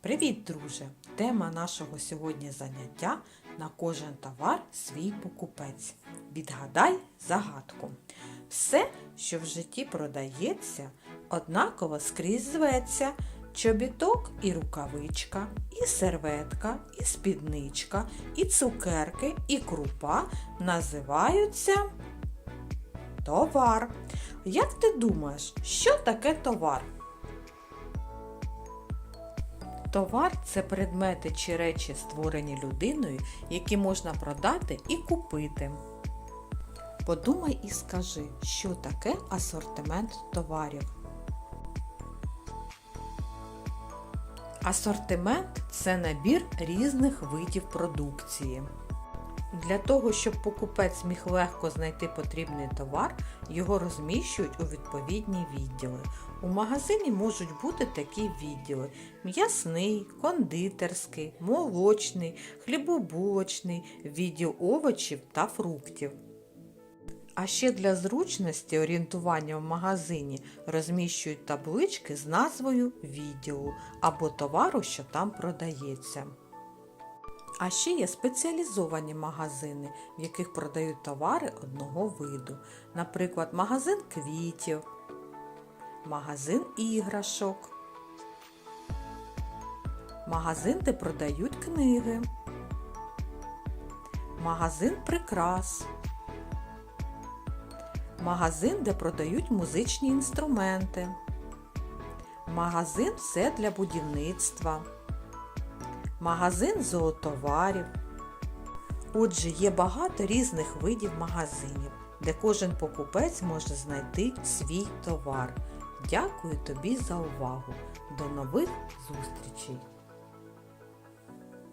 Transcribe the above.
Привіт, друже! Тема нашого сьогодні заняття на кожен товар свій покупець. Відгадай загадку. Все, що в житті продається, однаково скрізь зветься. Чобіток і рукавичка, і серветка, і спідничка, і цукерки, і крупа називаються товар. Як ти думаєш, що таке товар? Товар це предмети чи речі, створені людиною, які можна продати і купити. Подумай і скажи, що таке асортимент товарів. Асортимент це набір різних видів продукції. Для того, щоб покупець міг легко знайти потрібний товар, його розміщують у відповідні відділи. У магазині можуть бути такі відділи: м'ясний, кондитерський, молочний, хлібобулочний, відділ овочів та фруктів. А ще для зручності орієнтування в магазині розміщують таблички з назвою відділу або товару, що там продається. А ще є спеціалізовані магазини, в яких продають товари одного виду. Наприклад, магазин квітів, магазин іграшок, магазин, де продають книги, магазин прикрас, магазин, де продають музичні інструменти, магазин все для будівництва магазин зоотоварів. Отже, є багато різних видів магазинів, де кожен покупець може знайти свій товар. Дякую тобі за увагу. До нових зустрічей!